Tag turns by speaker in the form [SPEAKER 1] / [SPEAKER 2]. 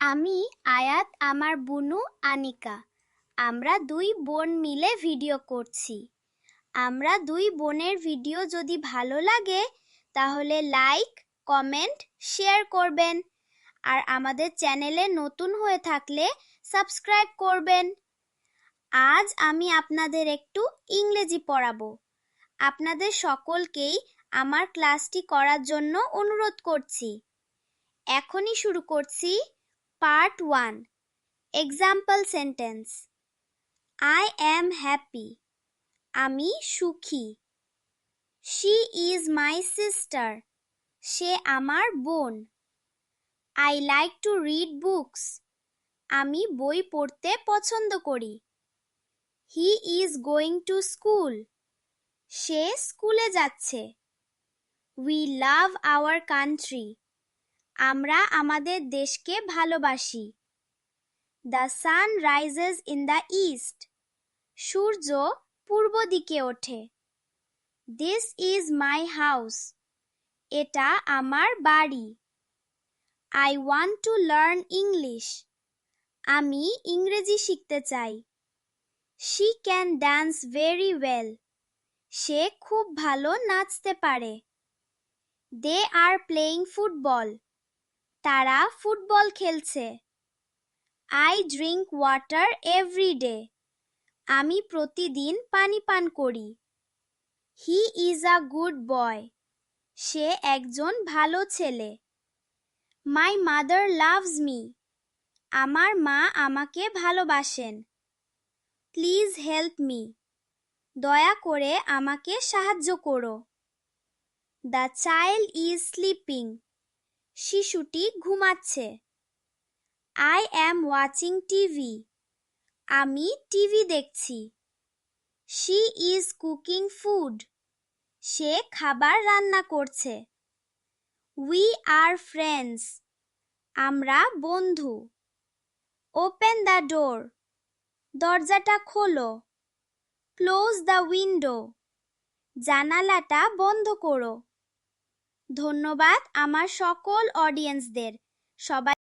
[SPEAKER 1] আমি, আয়াত, আমার বুনু, আনিকা। আমরা দুই বোন মিলে ভিডিও করছি। আমরা দুই বোনের ভিডিও যদি ভালো লাগে, তাহলে লাইক, কমেন্ট, শেয়ার করবেন। আর আমাদের চ্যানেলে নতুন হয়ে থাকলে সাবস্ক্রাইব করবেন। আজ আমি আপনাদের একটু ইংরেজি পড়াবো। আপনাদের সকলকেই আমার ক্লাসটি করার জন্য অনুরোধ করছি। এখনই শুরু করছি part one, example sentence. I am happy আমি সুখী। শি ইজ মাই সিস্টার সে আমার বোন। I like to read books আমি বই পড়তে পছন্দ করি। He is going to school সে স্কুলে যাচ্ছে। উই লাভ আওয়ার কান্ট্রি আমরা আমাদের দেশকে ভালোবাসি। The sun rises in the east সূর্য পূর্ব দিকে ওঠে। দিস ইজ মাই হাউস এটা আমার বাড়ি। I want to learn English আমি ইংরেজি শিখতে চাই। She can dance very well সে খুব ভালো নাচতে পারে। দে আর প্লেয়িং ফুটবল তারা ফুটবল খেলছে। I drink water every day আমি প্রতিদিন পানি পান করি। He is a good boy সে একজন ভালো ছেলে। মাই মাদার লাভস মি আমার মা আমাকে ভালোবাসেন। প্লিজ হেল্প মি দয়া করে আমাকে সাহায্য করো। দ্য চাইল্ড ইজ স্লিপিং শিশুটি ঘুমাচ্ছে। আই অ্যাম ওয়াচিং টিভি আমি টিভি দেখছি। শি ইজ কুকিং ফুড সে খাবার রান্না করছে। উই আর ফ্রেন্ডস আমরা বন্ধু। ওপেন দ্য ডোর দরজাটা খোলো। ক্লোজ দ্য উইন্ডো জানালাটা বন্ধ করো। ধন্যবাদ আমার সকল অডিয়েন্সদের সবাই